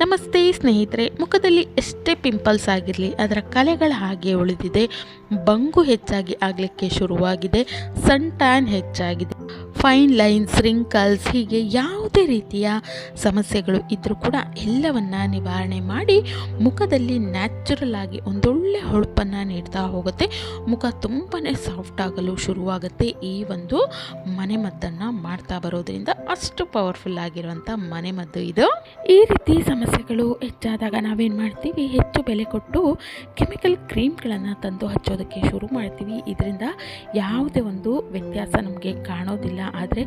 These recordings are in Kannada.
ನಮಸ್ತೆ ಸ್ನೇಹಿತರೆ, ಮುಖದಲ್ಲಿ ಎಷ್ಟೇ ಪಿಂಪಲ್ಸ್ ಆಗಿರಲಿ, ಅದರ ಕಲೆಗಳ ಹಾಗೆ ಉಳಿದಿದೆ. ಬಂಗು ಹೆಚ್ಚಾಗಿ ಆಗಲಿಕ್ಕೆ ಶುರುವಾಗಿದೆ. ಸನ್ ಟ್ಯಾನ್ ಹೆಚ್ಚಾಗಿದೆ. ಫೈನ್ ಲೈನ್ಸ್ ರಿಂಕಲ್ಸ್ ಹೀಗೆ ಯಾವುದೇ ರೀತಿಯ ಸಮಸ್ಯೆಗಳು ಇದ್ದರೂ ಕೂಡ ಎಲ್ಲವನ್ನು ನಿವಾರಣೆ ಮಾಡಿ ಮುಖದಲ್ಲಿ ನ್ಯಾಚುರಲ್ ಆಗಿ ಒಂದೊಳ್ಳೆ ಹೊಳಪನ್ನು ನೀಡ್ತಾ ಹೋಗುತ್ತೆ. ಮುಖ ತುಂಬಾ ಸಾಫ್ಟ್ ಆಗಲು ಶುರುವಾಗುತ್ತೆ ಈ ಒಂದು ಮನೆಮದ್ದನ್ನು ಮಾಡ್ತಾ ಬರೋದ್ರಿಂದ ಅಷ್ಟು ಪವರ್ಫುಲ್ ಆಗಿರುವಂಥ ಮನೆಮದ್ದು ಇದು. ಈ ರೀತಿ ಸಮಸ್ಯೆಗಳು ಹೆಚ್ಚಾದಾಗ ನಾವೇನು ಮಾಡ್ತೀವಿ? ಹೆಚ್ಚು ಬೆಲೆ ಕೊಟ್ಟು ಕೆಮಿಕಲ್ ಕ್ರೀಮ್ಗಳನ್ನು ತಂದು ಹಚ್ಚೋದಕ್ಕೆ ಶುರು ಮಾಡ್ತೀವಿ. ಇದರಿಂದ ಯಾವುದೇ ಒಂದು ವ್ಯತ್ಯಾಸ ನಮಗೆ ಕಾಣೋದಿಲ್ಲ. ಆದರೆ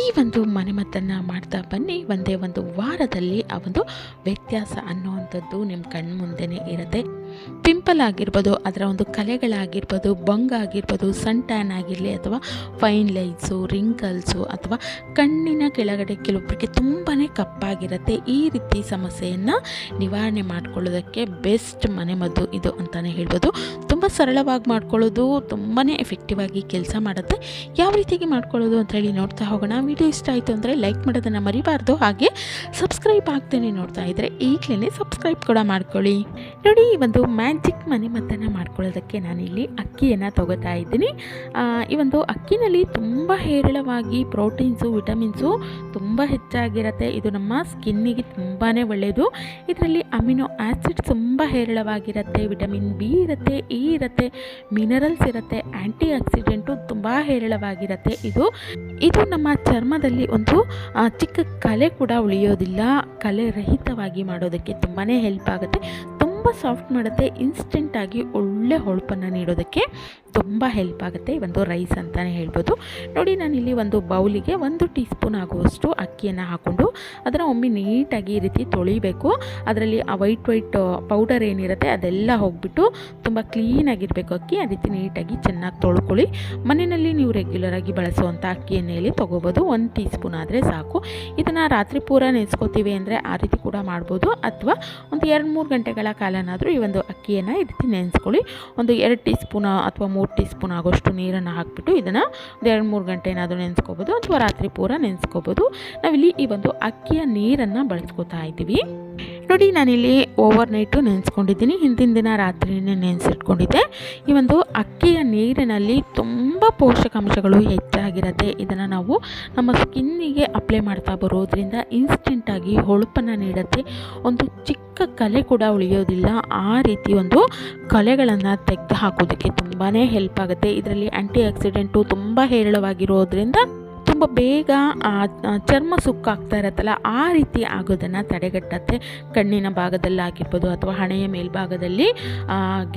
ಈ ಒಂದು ಮನೆಮದ್ದನ್ನು ಮಾಡ್ತಾ ಬನ್ನಿ. ಒಂದೇ ಒಂದು ವಾರದಲ್ಲಿ ಆ ಒಂದು ವ್ಯತ್ಯಾಸ ಅನ್ನುವಂಥದ್ದು ನಿಮ್ಮ ಕಣ್ಣು ಮುಂದೆನೇ ಇರುತ್ತೆ. ಪಿಂಪಲ್ ಆಗಿರ್ಬೋದು, ಅದರ ಒಂದು ಕಲೆಗಳಾಗಿರ್ಬೋದು ಬಂಗ್ ಆಗಿರ್ಬೋದು ಸನ್ ಟ್ಯಾನ್ ಆಗಿರಲಿ ಅಥವಾ ಫೈನ್ ಲೈನ್ಸು ರಿಂಕಲ್ಸು ಅಥವಾ ಕಣ್ಣಿನ ಕೆಳಗಡೆ ಕೆಲವೊಬ್ಬರಿಗೆ ತುಂಬಾ ಕಪ್ಪಾಗಿರುತ್ತೆ. ಈ ರೀತಿ ಸಮಸ್ಯೆಯನ್ನು ನಿವಾರಣೆ ಮಾಡ್ಕೊಳ್ಳೋದಕ್ಕೆ ಬೆಸ್ಟ್ ಮನೆಮದ್ದು ಇದು ಅಂತಲೇ ಹೇಳ್ಬೋದು. ಸರಳವಾಗಿ ಮಾಡ್ಕೊಳ್ಳೋದು ತುಂಬಾ ಎಫೆಕ್ಟಿವ್ ಆಗಿ ಕೆಲಸ ಮಾಡುತ್ತೆ. ಯಾವ ರೀತಿಯಾಗಿ ಮಾಡ್ಕೊಳ್ಳೋದು ಅಂತ ಹೇಳಿ ನೋಡ್ತಾ ಹೋಗೋಣ. ವಿಡಿಯೋ ಇಷ್ಟ ಆಯಿತು ಅಂದರೆ ಲೈಕ್ ಮಾಡೋದನ್ನು ಮರಿಬಾರ್ದು. ಹಾಗೆ ಸಬ್ಸ್ಕ್ರೈಬ್ ಆಗ್ತೇನೆ ನೋಡ್ತಾ ಇದ್ದರೆ ಈಗಲೇ ಸಬ್ಸ್ಕ್ರೈಬ್ ಕೂಡ ಮಾಡ್ಕೊಳ್ಳಿ. ನೋಡಿ, ಈ ಒಂದು ಮ್ಯಾಜಿಕ್ ಮನೆ ಮದ್ದನ್ನು ಮಾಡ್ಕೊಳ್ಳೋದಕ್ಕೆ ನಾನಿಲ್ಲಿ ಅಕ್ಕಿಯನ್ನು ತಗೋತಾ ಇದ್ದೀನಿ. ಈ ಒಂದು ಅಕ್ಕಿನಲ್ಲಿ ತುಂಬ ಹೇರಳವಾಗಿ ಪ್ರೋಟೀನ್ಸು ವಿಟಮಿನ್ಸು ತುಂಬ ಹೆಚ್ಚಾಗಿರುತ್ತೆ. ಇದು ನಮ್ಮ ಸ್ಕಿನ್ನಿಗೆ ತುಂಬಾ ಒಳ್ಳೆಯದು ಇದರಲ್ಲಿ ಅಮಿನೋ ಆ್ಯಸಿಡ್ ತುಂಬ ಹೇರಳವಾಗಿರುತ್ತೆ. ವಿಟಮಿನ್ ಬಿ ಇರುತ್ತೆ ಇ ಇರುತ್ತೆ ಮಿನರಲ್ಸ್ ಇರುತ್ತೆ ಆ್ಯಂಟಿ ಆಕ್ಸಿಡೆಂಟು ತುಂಬ ಹೇರಳವಾಗಿರುತ್ತೆ. ಇದು ಇದು ನಮ್ಮ ಚರ್ಮದಲ್ಲಿ ಒಂದು ಚಿಕ್ಕ ಕಲೆ ಕೂಡ ಉಳಿಯೋದಿಲ್ಲ. ಕಲೆ ರಹಿತವಾಗಿ ಮಾಡೋದಕ್ಕೆ ತುಂಬಾ ಹೆಲ್ಪ್ ಆಗುತ್ತೆ. ತುಂಬ ಸಾಫ್ಟ್ ಮಾಡುತ್ತೆ ಇನ್ಸ್ಟೆಂಟಾಗಿ ಒಳ್ಳೆ ಹೊಳಪನ್ನು ನೀಡೋದಕ್ಕೆ. ತುಂಬ ಹೆಲ್ಪ್ ಆಗುತ್ತೆ. ಈ ಒಂದು ರೈಸ್ ಅಂತಲೇ ಹೇಳ್ಬೋದು. ನೋಡಿ ನಾನಿಲ್ಲಿ ಒಂದು ಬೌಲಿಗೆ ಒಂದು ಟೀ ಸ್ಪೂನ್ ಆಗುವಷ್ಟು ಅಕ್ಕಿಯನ್ನು ಹಾಕ್ಕೊಂಡು ಅದನ್ನು ಒಮ್ಮೆ ನೀಟಾಗಿ ಈ ರೀತಿ ತೊಳಿಬೇಕು. ಅದರಲ್ಲಿ ಆ ವೈಟ್ ವೈಟ್ ಪೌಡರ್ ಏನಿರುತ್ತೆ ಅದೆಲ್ಲ ಹೋಗ್ಬಿಟ್ಟು ತುಂಬ ಕ್ಲೀನಾಗಿರಬೇಕು ಅಕ್ಕಿ. ಆ ರೀತಿ ನೀಟಾಗಿ ಚೆನ್ನಾಗಿ ತೊಳ್ಕೊಳ್ಳಿ. ಮನೆಯಲ್ಲಿ ನೀವು ರೆಗ್ಯುಲರಾಗಿ ಬಳಸುವಂಥ ಅಕ್ಕಿ ಎಣ್ಣೆಯಲ್ಲಿ ತೊಗೋಬೋದು. ಒಂದು ಟೀ ಸ್ಪೂನ್ ಆದರೆ ಸಾಕು. ಇದನ್ನು ರಾತ್ರಿ ಪೂರ ನೆನೆಸ್ಕೋತೀವಿ ಅಂದರೆ ಆ ರೀತಿ ಕೂಡ ಮಾಡ್ಬೋದು. ಅಥವಾ ಒಂದು ಎರಡು ಮೂರು ಗಂಟೆಗಳ ಕಾಲನಾದರೂ ಈ ಒಂದು ಅಕ್ಕಿಯನ್ನು ಈ ರೀತಿ ನೆನೆಸ್ಕೊಳ್ಳಿ. ಒಂದು ಎರಡು ಟೀ ಸ್ಪೂನ್ ಅಥವಾ ಮೂರು ಟೀ ಸ್ಪೂನ್ ಆಗೋಷ್ಟು ನೀರನ್ನು ಹಾಕಿಬಿಟ್ಟು ಇದನ್ನು ಒಂದು ಎರಡು ಮೂರು ಗಂಟೆ ಏನಾದರೂ ನೆನೆಸ್ಕೋಬೋದು ಅಥವಾ ರಾತ್ರಿ ಪೂರ ನೆನೆಸ್ಕೋಬೋದು. ನಾವಿಲ್ಲಿ ಈ ಒಂದು ಅಕ್ಕಿಯ ನೀರನ್ನು ಬಳಸ್ಕೊತಾ ಇದ್ದೀವಿ. ನೋಡಿ, ನಾನಿಲ್ಲಿ ಓವರ್ ನೈಟು ನೆನೆಸ್ಕೊಂಡಿದ್ದೀನಿ. ಹಿಂದಿನ ದಿನ ರಾತ್ರಿನೇ ನೆನೆಸಿಟ್ಕೊಂಡಿದ್ದೆ. ಈ ಒಂದು ಅಕ್ಕಿಯ ನೀರಿನಲ್ಲಿ ತುಂಬ ಪೋಷಕಾಂಶಗಳು ಹೆಚ್ಚಾಗಿರುತ್ತೆ. ಇದನ್ನು ನಾವು ನಮ್ಮ ಸ್ಕಿನ್ನಿಗೆ ಅಪ್ಲೈ ಮಾಡ್ತಾ ಬರೋದ್ರಿಂದ ಇನ್ಸ್ಟೆಂಟಾಗಿ ಹೊಳಪನ್ನು ನೀಡುತ್ತೆ. ಒಂದು ಚಿಕ್ಕ ಕಲೆ ಕೂಡ ಉಳಿಯೋದಿಲ್ಲ, ಆ ರೀತಿ ಒಂದು ಕಲೆಗಳನ್ನು ತೆಗೆದು ಹಾಕೋದಕ್ಕೆ ತುಂಬಾ ಹೆಲ್ಪ್ ಆಗುತ್ತೆ. ಇದರಲ್ಲಿ ಆ್ಯಂಟಿ ಆಕ್ಸಿಡೆಂಟು ತುಂಬ ಹೇರಳವಾಗಿರೋದ್ರಿಂದ ತುಂಬ ಬೇಗ ಚರ್ಮ ಸುಕ್ಕಾಗ್ತಾ ಇರತ್ತಲ್ಲ, ಆ ರೀತಿ ಆಗೋದನ್ನು ತಡೆಗಟ್ಟತ್ತೆ. ಕಣ್ಣಿನ ಭಾಗದಲ್ಲಾಗಿರ್ಬೋದು ಅಥವಾ ಹಣೆಯ ಮೇಲ್ಭಾಗದಲ್ಲಿ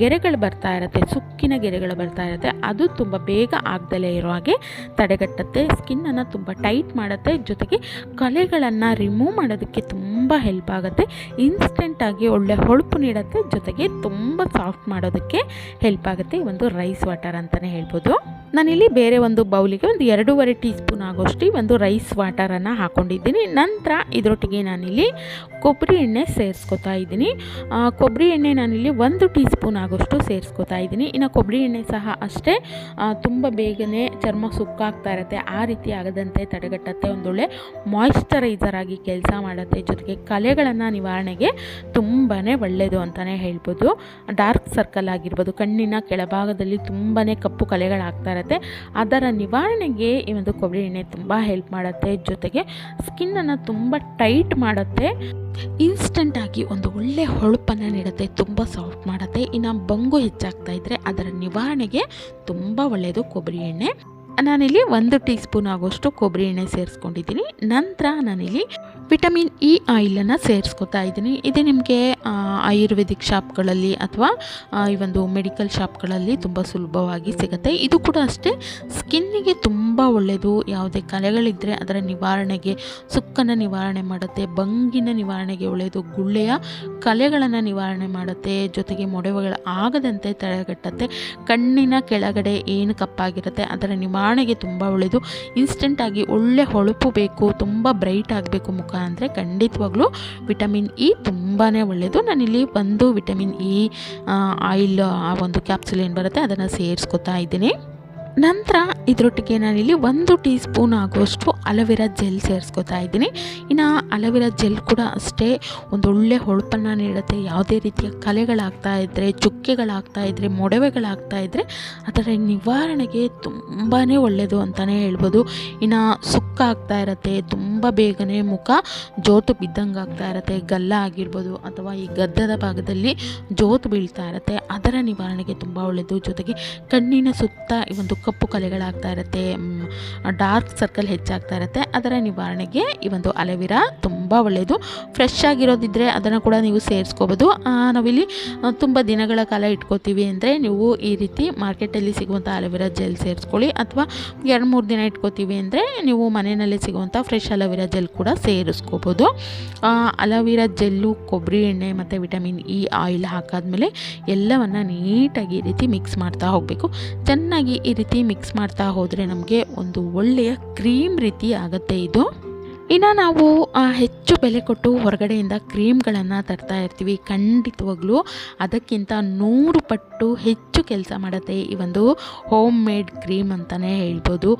ಗೆರೆಗಳು ಬರ್ತಾ ಇರುತ್ತೆ, ಸುಕ್ಕಿನ ಗೆರೆಗಳು ಬರ್ತಾ ಇರುತ್ತೆ. ಅದು ತುಂಬ ಬೇಗ ಆಗ್ದಲೇ ಇರೋ ಹಾಗೆ ತಡೆಗಟ್ಟತ್ತೆ. ಸ್ಕಿನ್ನನ್ನು ತುಂಬ ಟೈಟ್ ಮಾಡುತ್ತೆ. ಜೊತೆಗೆ ಕಲೆಗಳನ್ನು ರಿಮೂವ್ ಮಾಡೋದಕ್ಕೆ ತುಂಬ ಹೆಲ್ಪ್ ಆಗುತ್ತೆ. ಇನ್ಸ್ಟೆಂಟಾಗಿ ಒಳ್ಳೆ ಹೊಳಪು ನೀಡುತ್ತೆ. ಜೊತೆಗೆ ತುಂಬ ಸಾಫ್ಟ್ ಮಾಡೋದಕ್ಕೆ ಹೆಲ್ಪ್ ಆಗುತ್ತೆ. ಒಂದು ರೈಸ್ ವಾಟರ್ ಅಂತಲೇ ಹೇಳ್ಬೋದು. ನಾನಿಲ್ಲಿ ಬೇರೆ ಒಂದು ಬೌಲಿಗೆ ಒಂದು ಎರಡೂವರೆ ಟೀ ಸ್ಪೂನ್ ಆಗೋಷ್ಟು ಒಂದು ರೈಸ್ ವಾಟರನ್ನು ಹಾಕ್ಕೊಂಡಿದ್ದೀನಿ ನಂತರ ಇದರೊಟ್ಟಿಗೆ ನಾನಿಲ್ಲಿ ಕೊಬ್ಬರಿ ಎಣ್ಣೆ ಸೇರಿಸ್ಕೊತಾ ಇದ್ದೀನಿ. ಕೊಬ್ಬರಿ ಎಣ್ಣೆ ನಾನಿಲ್ಲಿ ಒಂದು ಟೀ ಸ್ಪೂನ್ ಆಗೋಷ್ಟು ಸೇರಿಸ್ಕೊತಾ ಇದ್ದೀನಿ. ಇನ್ನು ಕೊಬ್ಬರಿ ಎಣ್ಣೆ ಸಹ ಅಷ್ಟೇ ತುಂಬ ಬೇಗನೆ ಚರ್ಮ ಸುಕ್ಕಾಗ್ತಾ ಇರುತ್ತೆ, ಆ ರೀತಿ ಆಗದಂತೆ ತಡೆಗಟ್ಟತ್ತೆ. ಒಂದೊಳ್ಳೆ ಮಾಯಿಶ್ಚರೈಸರ್ ಆಗಿ ಕೆಲಸ ಮಾಡುತ್ತೆ. ಜೊತೆಗೆ ಕಲೆಗಳನ್ನು ನಿವಾರಣೆಗೆ ತುಂಬಾ ಒಳ್ಳೆಯದು ಅಂತಲೇ ಹೇಳ್ಬೋದು. ಡಾರ್ಕ್ ಸರ್ಕಲ್ ಆಗಿರ್ಬೋದು, ಕಣ್ಣಿನ ಕೆಳಭಾಗದಲ್ಲಿ ತುಂಬಾ ಕಪ್ಪು ಕಲೆಗಳಾಗ್ತಾ ಇರುತ್ತೆ. ಅದರ ನಿವಾರಣೆಗೆ ಈ ಒಂದು ಕೊಬ್ಬರಿ ಎಣ್ಣೆ ತುಂಬ ಹೆಲ್ಪ್ ಮಾಡುತ್ತೆ. ಜೊತೆಗೆ ಸ್ಕಿನ್ನನ್ನು ತುಂಬ ಟೈಟ್ ಮಾಡುತ್ತೆ. ಇನ್ಸ್ಟೆಂಟಾಗಿ ಒಂದು ಒಳ್ಳೆ ಹೊಳಪನ್ನು ನೀಡುತ್ತೆ, ತುಂಬ ಸಾಫ್ಟ್ ಮಾಡುತ್ತೆ. ಇನ್ನು ಬಂಗು ಹೆಚ್ಚಾಗ್ತಾ ಇದ್ದರೆ ಅದರ ನಿವಾರಣೆಗೆ ತುಂಬ ಒಳ್ಳೆಯದು ಕೊಬ್ಬರಿ ಎಣ್ಣೆ. ನಾನಿಲ್ಲಿ ಒಂದು ಟೀ ಸ್ಪೂನ್ ಆಗೋಷ್ಟು ಕೊಬ್ಬರಿ ಎಣ್ಣೆ ಸೇರಿಸ್ಕೊಂಡಿದ್ದೀನಿ. ನಂತರ ನಾನಿಲ್ಲಿ ವಿಟಮಿನ್ ಇ ಆಯಿಲನ್ನು ಸೇರಿಸ್ಕೊತಾ ಇದ್ದೀನಿ. ಇದು ನಿಮಗೆ ಆಯುರ್ವೇದಿಕ್ ಶಾಪ್ಗಳಲ್ಲಿ ಅಥವಾ ಈ ಒಂದು ಮೆಡಿಕಲ್ ಶಾಪ್ಗಳಲ್ಲಿ ತುಂಬ ಸುಲಭವಾಗಿ ಸಿಗುತ್ತೆ. ಇದು ಕೂಡ ಅಷ್ಟೇ, ಸ್ಕಿನ್ನಿಗೆ ತುಂಬ ಒಳ್ಳೆಯದು ಯಾವುದೇ ಕಲೆಗಳಿದ್ದರೆ ಅದರ ನಿವಾರಣೆಗೆ, ಸುಕ್ಕನ್ನು ನಿವಾರಣೆ ಮಾಡುತ್ತೆ ಬಂಗಿನ ನಿವಾರಣೆಗೆ ಒಳ್ಳೆಯದು ಗುಳ್ಳೆಯ ಕಲೆಗಳನ್ನು ನಿವಾರಣೆ ಮಾಡುತ್ತೆ, ಜೊತೆಗೆ ಮೊಡವೆಗಳು ಆಗದಂತೆ ತಡೆಗಟ್ಟುತ್ತೆ, ಕಣ್ಣಿನ ಕೆಳಗಡೆ ಏನು ಕಪ್ಪಾಗಿರುತ್ತೆ ಅದರ ನಿವಾರಣೆಗೆ ತುಂಬ ಒಳ್ಳೆಯದು ಇನ್ಸ್ಟೆಂಟಾಗಿ ಒಳ್ಳೆ ಹೊಳಪು ಬೇಕು, ತುಂಬ ಬ್ರೈಟ್ ಆಗಬೇಕು, ಮುಖ ಅಂದರೆ ಖಂಡಿತವಾಗ್ಲೂ ವಿಟಮಿನ್ ಇ ತುಂಬಾ ಒಳ್ಳೆಯದು ನಾನಿಲ್ಲಿ ಒಂದು ವಿಟಮಿನ್ ಇ ಆಯಿಲ್, ಆ ಒಂದು ಕ್ಯಾಪ್ಸುಲ್ ಏನು ಬರುತ್ತೆ ಅದನ್ನು ಸೇರಿಸ್ಕೊತಾ ಇದ್ದೀನಿ. ನಂತರ ಇದರೊಟ್ಟಿಗೆ ನಾನಿಲ್ಲಿ ಒಂದು ಟೀ ಸ್ಪೂನ್ ಆಗುವಷ್ಟು ಅಲೋವೆರಾ ಜೆಲ್ ಸೇರಿಸ್ಕೊತಾ ಇದ್ದೀನಿ. ಇನ್ನು ಅಲೋವೆರಾ ಜೆಲ್ ಕೂಡ ಅಷ್ಟೇ ಒಂದೊಳ್ಳೆ ಹೊಳಪನ್ನು ನೀಡುತ್ತೆ. ಯಾವುದೇ ರೀತಿಯ ಕಲೆಗಳಾಗ್ತಾ ಇದ್ದರೆ ಚುಕ್ಕೆಗಳಾಗ್ತಾ ಇದ್ದರೆ ಮೊಡವೆಗಳಾಗ್ತಾ ಇದ್ದರೆ ಅದರ ನಿವಾರಣೆಗೆ ತುಂಬಾ ಒಳ್ಳೆಯದು ಅಂತಲೇ ಹೇಳ್ಬೋದು. ಇನ್ನು ಸುಕ್ಕ ಆಗ್ತಾ ಇರುತ್ತೆ, ತುಂಬ ಬೇಗನೆ ಮುಖ ಜೋತು ಬಿದ್ದಂಗೆ ಆಗ್ತಾ ಇರುತ್ತೆ, ಗಲ್ಲ ಆಗಿರ್ಬೋದು ಅಥವಾ ಈ ಗದ್ದದ ಭಾಗದಲ್ಲಿ ಜೋತು ಬೀಳ್ತಾ ಇರುತ್ತೆ, ಅದರ ನಿವಾರಣೆಗೆ ತುಂಬ ಒಳ್ಳೆಯದು ಜೊತೆಗೆ ಕಣ್ಣಿನ ಸುತ್ತ ಈ ಒಂದು ಕಪ್ಪು ಕಲೆಗಳಾಗ್ತಾ ಇರುತ್ತೆ ಡಾರ್ಕ್ ಸರ್ಕಲ್ ಹೆಚ್ಚಾಗ್ತಾ ಇರುತ್ತೆ, ಅದರ ನಿವಾರಣೆಗೆ ಈ ಒಂದು ಅಲೋವೆರಾ ತುಂಬ ಒಳ್ಳೆಯದು ಫ್ರೆಶ್ ಆಗಿರೋದಿದ್ದರೆ ಅದನ್ನು ಕೂಡ ನೀವು ಸೇರಿಸ್ಕೋಬೋದು. ನಾವಿಲ್ಲಿ ತುಂಬ ದಿನಗಳ ಕಾಲ ಇಟ್ಕೋತೀವಿ ಅಂದರೆ ನೀವು ಈ ರೀತಿ ಮಾರ್ಕೆಟಲ್ಲಿ ಸಿಗುವಂಥ ಅಲೋವೆರಾ ಜೆಲ್ ಸೇರಿಸ್ಕೊಳ್ಳಿ ಅಥವಾ ಎರಡು ಮೂರು ದಿನ ಇಟ್ಕೋತೀವಿ ಅಂದರೆ ನೀವು ಮನೆಯಲ್ಲೇ ಸಿಗುವಂಥ ಫ್ರೆಶ್ ಅಲೋವೆರಾ ಜೆಲ್ ಕೂಡ ಸೇರಿಸ್ಕೋಬೋದು. ಅಲೋವೆರಾ ಜೆಲ್ಲು, ಕೊಬ್ಬರಿ ಎಣ್ಣೆ ಮತ್ತು ವಿಟಮಿನ್ ಇ, ಆಯಿಲ್ ಹಾಕಾದ್ಮೇಲೆ ಎಲ್ಲವನ್ನು ನೀಟಾಗಿ ಈ ರೀತಿ ಮಿಕ್ಸ್ ಮಾಡ್ತಾ ಹೋಗಬೇಕು. ಚೆನ್ನಾಗಿ ಈ ರೀತಿ ಮಿಕ್ಸ್ ಮಾಡ್ತಾ ಹೋದರೆ ನಮಗೆ ಒಂದು ಒಳ್ಳೆಯ ಕ್ರೀಮ್ ರೀತಿ ಆಗುತ್ತೆ ಇದು. ಇನ್ನು ನಾವು ಹೆಚ್ಚು ಬೆಲೆ ಕೊಟ್ಟು ಹೊರಗಡೆಯಿಂದ ಕ್ರೀಮ್ಗಳನ್ನು ತರ್ತಾ ಇರ್ತೀವಿ ಖಂಡಿತವಾಗ್ಲೂ. ಅದಕ್ಕಿಂತ ನೂರು ಪಟ್ಟು ಹೆಚ್ಚು ಕೆಲಸ ಮಾಡುತ್ತೆ. ಈ ಒಂದು ಹೋಮ್ ಮೇಡ್ ಕ್ರೀಮ್ ಅಂತಲೇ ಹೇಳ್ಬೋದು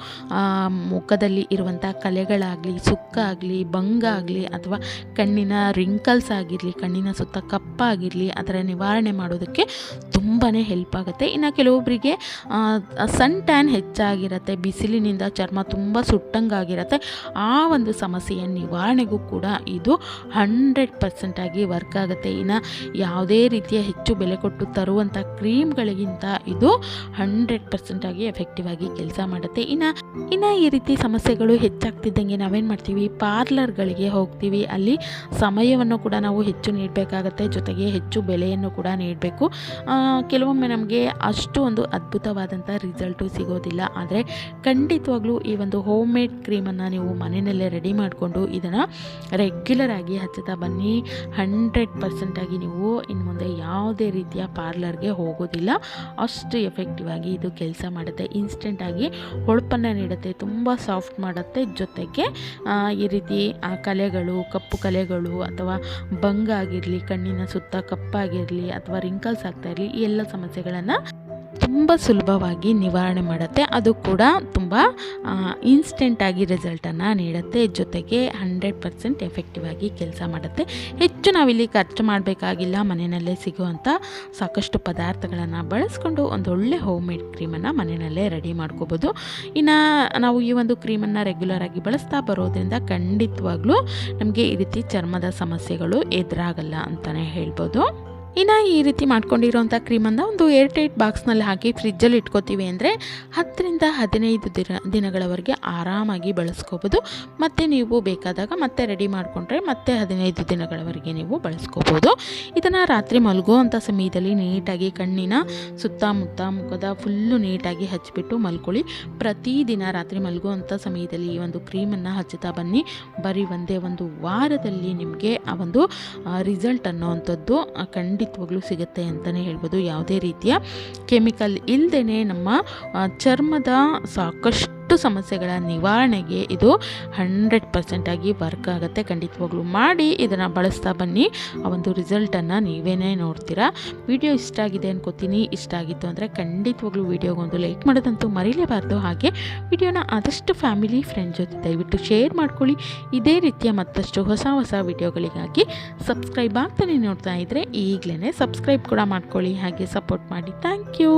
ಮುಖದಲ್ಲಿ ಇರುವಂಥ ಕಲೆಗಳಾಗಲಿ ಸುಕ್ಕ ಆಗಲಿ ಬಂಗ ಆಗಲಿ ಅಥವಾ ಕಣ್ಣಿನ ರಿಂಕಲ್ಸ್ ಆಗಿರಲಿ, ಕಣ್ಣಿನ ಸುತ್ತ ಕಪ್ಪಾಗಿರಲಿ, ಅದರ ನಿವಾರಣೆ ಮಾಡೋದಕ್ಕೆ ತುಂಬಾ ಹೆಲ್ಪ್ ಆಗುತ್ತೆ. ಇನ್ನು ಕೆಲವೊಬ್ಬರಿಗೆ ಸನ್ ಟ್ಯಾನ್ ಹೆಚ್ಚಾಗಿರುತ್ತೆ, ಬಿಸಿಲಿನಿಂದ ಚರ್ಮ ತುಂಬ ಸುಟ್ಟಂಗಾಗಿರುತ್ತೆ. ಆ ಒಂದು ಸಮಸ್ಯೆಯ ನಿವಾರಣೆಗೂ ಕೂಡ ಇದು ಹಂಡ್ರೆಡ್ ಪರ್ಸೆಂಟಾಗಿ ವರ್ಕ್ ಆಗುತ್ತೆ. ಇನ್ನು ಯಾವುದೇ ರೀತಿಯ ಹೆಚ್ಚು ಬೆಲೆ ಕೊಟ್ಟು ತರುವಂಥ ಕ್ರೀಮ್ಗಳಿಗಿಂತ ಇದು ಹಂಡ್ರೆಡ್ ಪರ್ಸೆಂಟಾಗಿ ಎಫೆಕ್ಟಿವ್ ಆಗಿ ಕೆಲಸ ಮಾಡುತ್ತೆ. ಇನ್ನು ಇನ್ನು ಈ ರೀತಿ ಸಮಸ್ಯೆಗಳು ಹೆಚ್ಚಾಗ್ತಿದ್ದಂಗೆ ನಾವೇನು ಮಾಡ್ತೀವಿ? ಪಾರ್ಲರ್ಗಳಿಗೆ ಹೋಗ್ತೀವಿ. ಅಲ್ಲಿ ಸಮಯವನ್ನು ಕೂಡ ನಾವು ಹೆಚ್ಚು ನೀಡಬೇಕಾಗತ್ತೆ. ಜೊತೆಗೆ ಹೆಚ್ಚು ಬೆಲೆಯನ್ನು ಕೂಡ ನೀಡಬೇಕು. ಕೆಲವೊಮ್ಮೆ ನಮಗೆ ಅಷ್ಟು ಒಂದು ಅದ್ಭುತವಾದಂಥ ರಿಸಲ್ಟು ಸಿಗೋದಿಲ್ಲ. ಆದರೆ ಖಂಡಿತವಾಗ್ಲೂ ಈ ಒಂದು ಹೋಮ್ ಮೇಡ್ ಕ್ರೀಮನ್ನು ನೀವು ಮನೆಯಲ್ಲೇ ರೆಡಿ ಮಾಡಿಕೊಂಡು ಇದನ್ನು ರೆಗ್ಯುಲರ್ ಆಗಿ ಹಚ್ಚುತ್ತಾ ಬನ್ನಿ. ಹಂಡ್ರೆಡ್ ಪರ್ಸೆಂಟಾಗಿ ನೀವು ಇನ್ನು ಮುಂದೆ ಯಾವುದೇ ರೀತಿಯ ಪಾರ್ಲರ್ಗೆ ಹೋಗೋದಿಲ್ಲ. ಅಷ್ಟು ಎಫೆಕ್ಟಿವ್ ಆಗಿ ಇದು ಕೆಲಸ ಮಾಡುತ್ತೆ. ಇನ್ಸ್ಟೆಂಟಾಗಿ ಹೊಳಪನ್ನು ನೀಡುತ್ತೆ. ತುಂಬ ಸಾಫ್ಟ್ ಮಾಡುತ್ತೆ. ಜೊತೆಗೆ ಈ ರೀತಿ ಕಲೆಗಳು, ಕಪ್ಪು ಕಲೆಗಳು ಅಥವಾ ಬಂಗ ಆಗಿರಲಿ, ಕಣ್ಣಿನ ಸುತ್ತ ಕಪ್ಪಾಗಿರಲಿ ಅಥವಾ ರಿಂಕಲ್ಸ್ ಆಗ್ತಾ ಇರಲಿ, ಈ ಎಲ್ಲ ಸಮಸ್ಯೆಗಳನ್ನು ತುಂಬ ಸುಲಭವಾಗಿ ನಿವಾರಣೆ ಮಾಡುತ್ತೆ. ಅದು ಕೂಡ ತುಂಬ ಇನ್ಸ್ಟೆಂಟಾಗಿ ರಿಸಲ್ಟನ್ನು ನೀಡುತ್ತೆ. ಜೊತೆಗೆ ಹಂಡ್ರೆಡ್ ಪರ್ಸೆಂಟ್ ಎಫೆಕ್ಟಿವ್ ಆಗಿ ಕೆಲಸ ಮಾಡುತ್ತೆ. ಹೆಚ್ಚು ನಾವಿಲ್ಲಿ ಖರ್ಚು ಮಾಡಬೇಕಾಗಿಲ್ಲ, ಮನೆಯಲ್ಲೇ ಸಿಗುವಂಥ ಸಾಕಷ್ಟು ಪದಾರ್ಥಗಳನ್ನು ಬಳಸ್ಕೊಂಡು ಒಂದು ಒಳ್ಳೆ ಹೋಮ್ ಮೇಡ್ ಕ್ರೀಮನ್ನು ಮನೆಯಲ್ಲೇ ರೆಡಿ ಮಾಡ್ಕೋಬೋದು. ಇನ್ನು ನಾವು ಈ ಒಂದು ಕ್ರೀಮನ್ನು ರೆಗ್ಯುಲರ್ ಆಗಿ ಬಳಸ್ತಾ ಬರೋದ್ರಿಂದ ಖಂಡಿತವಾಗ್ಲೂ ನಮಗೆ ಈ ರೀತಿ ಚರ್ಮದ ಸಮಸ್ಯೆಗಳು ಎದುರಾಗಲ್ಲ ಅಂತಲೇ ಹೇಳ್ಬೋದು. ಇನ್ನು ಈ ರೀತಿ ಮಾಡ್ಕೊಂಡಿರೋಂಥ ಕ್ರೀಮನ್ನು ಒಂದು ಏರ್ ಟೈಟ್ ಬಾಕ್ಸ್ನಲ್ಲಿ ಹಾಕಿ ಫ್ರಿಜ್ಜಲ್ಲಿ ಇಟ್ಕೋತೀವಿ ಅಂದರೆ ಹತ್ತರಿಂದ ಹದಿನೈದು ದಿನ ದಿನಗಳವರೆಗೆ ಆರಾಮಾಗಿ ಬಳಸ್ಕೋಬೋದು. ಮತ್ತು ನೀವು ಬೇಕಾದಾಗ ಮತ್ತೆ ರೆಡಿ ಮಾಡಿಕೊಂಡ್ರೆ ಮತ್ತೆ ಹದಿನೈದು ದಿನಗಳವರೆಗೆ ನೀವು ಬಳಸ್ಕೋಬೋದು. ಇದನ್ನು ರಾತ್ರಿ ಮಲಗುವಂಥ ಸಮಯದಲ್ಲಿ ನೀಟಾಗಿ ಕಣ್ಣಿನ ಸುತ್ತಮುತ್ತ ಮುಖದ ಫುಲ್ಲು ನೀಟಾಗಿ ಹಚ್ಚಿಬಿಟ್ಟು ಮಲ್ಕೊಳ್ಳಿ. ಪ್ರತಿದಿನ ರಾತ್ರಿ ಮಲಗುವಂಥ ಸಮಯದಲ್ಲಿ ಈ ಒಂದು ಕ್ರೀಮನ್ನು ಹಚ್ಚುತ್ತಾ ಬನ್ನಿ. ಬರೀ ಒಂದೇ ಒಂದು ವಾರದಲ್ಲಿ ನಿಮಗೆ ಆ ಒಂದು ರಿಸಲ್ಟ್ ಅನ್ನೋವಂಥದ್ದು ಆ, ಖಂಡಿತವಾಗ್ಲೂ ಸಿಗುತ್ತೆ ಅಂತಲೇ ಹೇಳ್ಬೋದು. ಯಾವುದೇ ರೀತಿಯ ಕೆಮಿಕಲ್ ಇಲ್ಲದೇ ನಮ್ಮ ಚರ್ಮದ ಸಾಕಷ್ಟು ಸಮಸ್ಯೆಗಳ ನಿವಾರಣೆಗೆ ಇದು ಹಂಡ್ರೆಡ್ ಪರ್ಸೆಂಟಾಗಿ ವರ್ಕ್ ಆಗುತ್ತೆ. ಖಂಡಿತವಾಗ್ಲೂ ಮಾಡಿ ಇದನ್ನು ಬಳಸ್ತಾ ಬನ್ನಿ. ಆ ಒಂದು ರಿಸಲ್ಟನ್ನು ನೀವೇನೇ ನೋಡ್ತೀರಾ? ವಿಡಿಯೋ ಇಷ್ಟ ಆಗಿದೆ ಅನ್ಕೋತೀನಿ. ಇಷ್ಟ ಆಗಿತ್ತು ಅಂದರೆ ಖಂಡಿತವಾಗ್ಲೂ ವಿಡಿಯೋಗೊಂದು ಲೈಕ್ ಮಾಡೋದಂತೂ ಮರೀಲೇಬಾರ್ದು. ಹಾಗೆ ವಿಡಿಯೋನ ಆದಷ್ಟು ಫ್ಯಾಮಿಲಿ ಫ್ರೆಂಡ್ ಜೊತೆ ದಯವಿಟ್ಟು ಶೇರ್ ಮಾಡ್ಕೊಳ್ಳಿ. ಇದೇ ರೀತಿಯ ಮತ್ತಷ್ಟು ಹೊಸ ಹೊಸ ವಿಡಿಯೋಗಳಿಗಾಗಿ ಸಬ್ಸ್ಕ್ರೈಬ್ ಆಗ್ತಾನೆ ನೋಡ್ತಾ ಇದ್ದರೆ ಈಗಲೇ ಸಬ್ಸ್ಕ್ರೈಬ್ ಕೂಡ ಮಾಡ್ಕೊಳ್ಳಿ. ಹಾಗೆ ಸಪೋರ್ಟ್ ಮಾಡಿ. Thank you